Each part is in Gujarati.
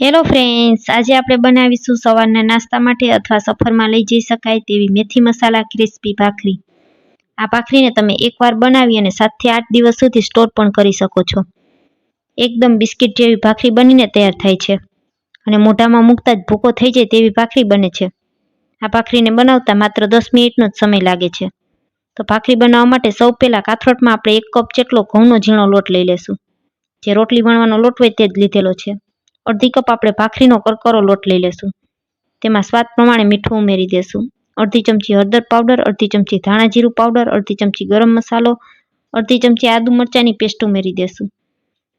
હેલો ફ્રેન્ડ્સ આજે આપણે બનાવીશું સવારના નાસ્તા માટે અથવા સફરમાં લઈ જઈ શકાય તેવી મેથી મસાલા ક્રિસ્પી ભાખરી. આ ભાખરીને તમે એકવાર બનાવી અને સાતથી આઠ દિવસ સુધી સ્ટોર પણ કરી શકો છો. એકદમ બિસ્કિટ જેવી ભાખરી બનીને તૈયાર થાય છે. અને મોઢામાં મૂકતા જ ભૂકો થઈ જાય તેવી ભાખરી બને છે. આ ભાખરીને બનાવતા માત્ર દસ મિનિટનો જ સમય લાગે છે. તો ભાખરી બનાવવા માટે સૌ પહેલાં કાથરોટમાં આપણે એક કપ જેટલો ઘઉંનો ઝીણો લોટ લઈ લેશું. જે રોટલી વણવાનો લોટ હોય તે જ લીધેલો છે. અડધી કપ આપણે ભાખરીનો કરકરો લોટ લઈ લેશું. તેમાં સ્વાદ પ્રમાણે મીઠું ઉમેરી દેશું. અડધી ચમચી હળદર પાવડર, અડધી ચમચી ધાણા જીરું પાવડર, અડધી ચમચી ગરમ મસાલો, અડધી ચમચી આદુ મરચાંની પેસ્ટ ઉમેરી દેશું.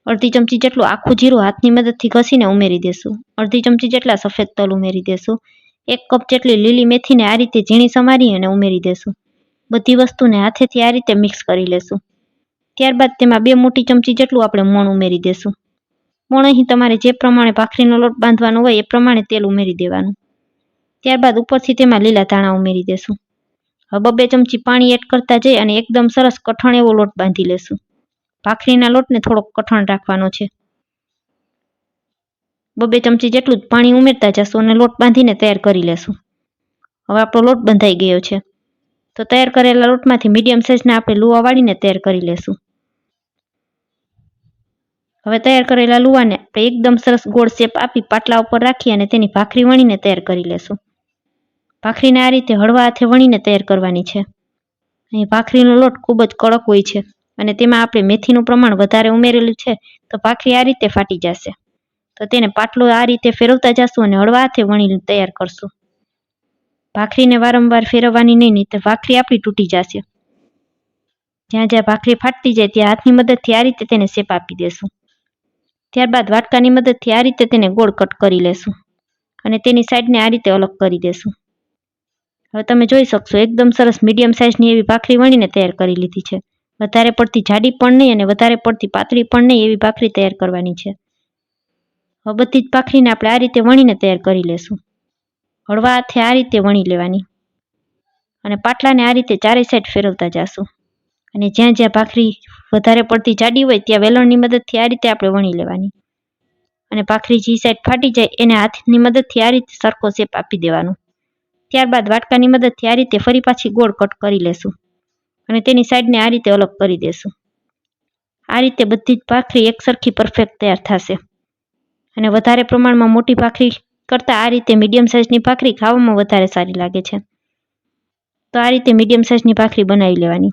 અડધી ચમચી જેટલું આખું જીરું હાથની મદદથી ઘસીને ઉમેરી દેશું. અડધી ચમચી જેટલા સફેદ તલ ઉમેરી દેશું. એક કપ જેટલી લીલી મેથીને આ રીતે ઝીણી સમારી અને ઉમેરી દેશું. બધી વસ્તુને હાથેથી આ રીતે મિક્સ કરી લેશું. ત્યારબાદ તેમાં બે મોટી ચમચી જેટલું આપણે મોણ ઉમેરી દેશું. મોણ અહીં તમારે જે પ્રમાણે ભાખરીનો લોટ બાંધવાનો હોય એ પ્રમાણે તેલ ઉમેરી દેવાનું. ત્યારબાદ ઉપરથી તેમાં લીલા ધાણા ઉમેરી દેશું. હવે બે ચમચી પાણી એડ કરતા જઈ અને એકદમ સરસ કઠણ એવો લોટ બાંધી લેશું. ભાખરીના લોટને થોડોક કઠણ રાખવાનો છે. બબે ચમચી જેટલું જ પાણી ઉમેરતા જશું અને લોટ બાંધીને તૈયાર કરી લેશું. હવે આપણો લોટ બંધાઈ ગયો છે. તો તૈયાર કરેલા લોટમાંથી મીડિયમ સાઇઝના આપણે લુવા વાળીને તૈયાર કરી લેશું. હવે તૈયાર કરેલા લુવાને આપણે એકદમ સરસ ગોળ શેપ આપી પાટલા ઉપર રાખી અને તેની ભાખરી વણીને તૈયાર કરી લેશું. ભાખરીને આ રીતે હળવા હાથે વણીને તૈયાર કરવાની છે. અહીં ભાખરીનો લોટ ખૂબ જ કડક હોય છે અને તેમાં આપણે મેથીનું પ્રમાણ વધારે ઉમેરેલું છે તો ભાખરી આ રીતે ફાટી જશે. તો તેને પાટલો આ રીતે ફેરવતા જશું અને હળવા હાથે વણીને તૈયાર કરશું. ભાખરીને વારંવાર ફેરવવાની નહીં નહીં તો ભાખરી આપણી તૂટી જશે. જ્યાં જ્યાં ભાખરી ફાટતી જાય ત્યાં હાથની મદદથી આ રીતે તેને શેપ આપી દેશું. ત્યારબાદ વાટકાની મદદથી આ રીતે તેને ગોળ કટ કરી લેશું અને તેની સાઈડને આ રીતે અલગ કરી દેશું. હવે તમે જોઈ શકશો, એકદમ સરસ મીડિયમ સાઇઝની એવી ભાખરી વણીને તૈયાર કરી લીધી છે. વધારે પડતી જાડી પણ નહીં અને વધારે પડતી પાતળી પણ નહીં એવી ભાખરી તૈયાર કરવાની છે. હવે બધી જ ભાખરીને આપણે આ રીતે વણીને તૈયાર કરી લેશું. હળવા હાથે આ રીતે વણી લેવાની. અને પાટલાને આ રીતે ચારે સાઈડ ફેરવતા જશું. અને જ્યાં જ્યાં ભાખરી વધારે પડતી જાડી હોય, ત્યાં વેલણની મદદથી આ રીતે આપણે વણી લેવાની. અને ભાખરી જે સાઈડ ફાટી જાય, એને હાથની મદદથી આ રીતે સરખો શેપ આપી દેવાનો. ત્યારબાદ વાટકાની મદદથી આ રીતે ફરી પાછી ગોળ કટ કરી લેશું. અને તેની સાઈડને આ રીતે અલગ કરી દેશું. આ રીતે બધી જ ભાખરી એકસરખી પરફેક્ટ તૈયાર થશે. અને વધારે પ્રમાણમાં મોટી ભાખરી કરતાં આ રીતે મીડિયમ સાઇઝની ભાખરી ખાવામાં વધારે સારી લાગે છે. તો આ રીતે મીડિયમ સાઇઝની ભાખરી બનાવી લેવાની.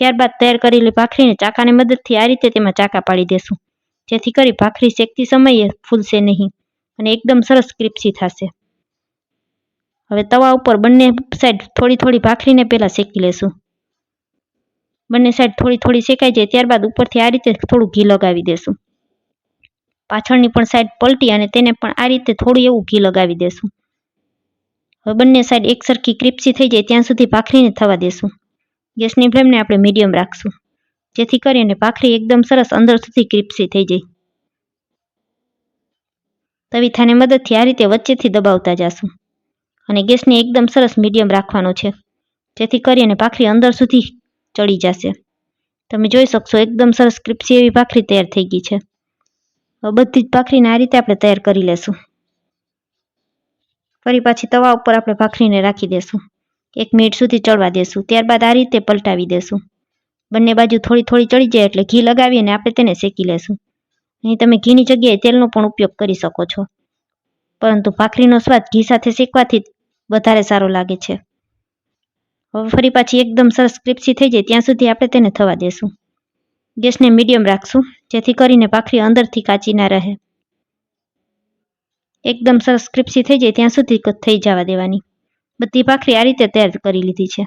ત્યારબાદ તૈયાર કરેલી ભાખરીને ચાકાની મદદથી આ રીતે તેમાં ચાકા પાડી દેશું. જેથી કરી ભાખરી શેકતી સમયે ફૂલશે નહીં અને એકદમ સરસ ક્રિપ્સી થશે. હવે તવા ઉપર બંને સાઈડ થોડી થોડી ભાખરીને પહેલાં શેકી લેશું. બંને સાઈડ થોડી થોડી શેકાઈ જાય ત્યારબાદ ઉપરથી આ રીતે થોડું ઘી લગાવી દેશું. પાછળની પણ સાઈડ પલટી અને તેને પણ આ રીતે થોડું એવું ઘી લગાવી દેશું. હવે બંને સાઈડ એકસરખી ક્રિપ્સી થઈ જાય ત્યાં સુધી ભાખરીને થવા દેશું. ગેસની ફ્લેમને આપણે મીડિયમ રાખશું. જેથી કરીને ભાખરી એકદમ સરસ અંદર સુધી ક્રિપ્સી થઈ જાય. તવીથાની મદદથી આ રીતે વચ્ચેથી દબાવતા જશું. અને ગેસને એકદમ સરસ મીડિયમ રાખવાનો છે. જેથી કરીને ભાખરી અંદર સુધી ચડી જશે. તમે જોઈ શકશો, એકદમ સરસ ક્રિપ્સી એવી ભાખરી તૈયાર થઈ ગઈ છે. બધી જ ભાખરીને આ રીતે આપણે તૈયાર કરી લેશું. ફરી પાછી તવા ઉપર આપણે ભાખરીને રાખી દેશું. એક મિનિટ સુધી ચડવા દેશું. ત્યારબાદ આ રીતે પલટાવી દેશું. બંને બાજુ થોડી થોડી ચડી જાય એટલે ઘી લગાવી અને આપણે તેને શેકી લેશું. અહીં તમે ઘીની જગ્યાએ તેલનો પણ ઉપયોગ કરી શકો છો. પરંતુ ભાખરીનો સ્વાદ ઘી સાથે શેકવાથી વધારે સારો લાગે છે. હવે ફરી પાછી એકદમ સરસ ક્રિપ્સી થઈ જાય ત્યાં સુધી આપણે તેને થવા દેશું. ગેસને મીડિયમ રાખશું, જેથી કરીને ભાખરી અંદરથી કાચી ના રહે. એકદમ સરસ ક્રિપ્સી થઈ જાય ત્યાં સુધી થઈ જવા દેવાની. બધી ભાખરી આ રીતે તૈયાર કરી લીધી છે.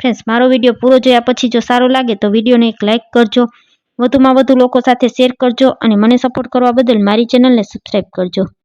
ફ્રેન્ડ્સ મારો વીડિયો પૂરો જોયા પછી જો સારો લાગે તો વિડીયોને એક લાઇક કરજો. વધુમાં વધુ લોકો સાથે શેર કરજો અને મને સપોર્ટ કરવા બદલ મારી ચેનલને સબસ્ક્રાઈબ કરજો.